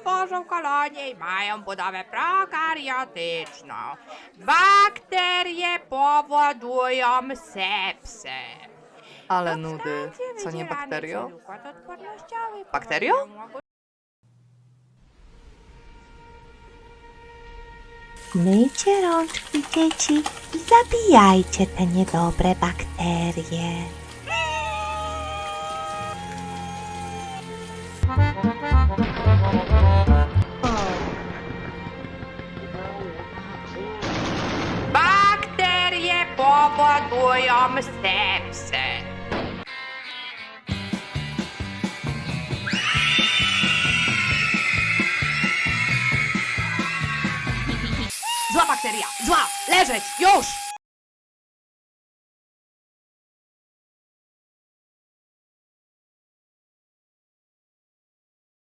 tworzą kolonie i mają budowę prokariotyczną. Bakterie powodują sepsę. Ale nudy. Substancje Co nie wydzielane bakterio? przez układ odpornościowy Bakterio? powodują Myjcie rączki, dzieci, i zabijajcie te niedobre bakterie. Bakterie powodują sepsę. Zła bakteria! Zła! Leżeć! Już!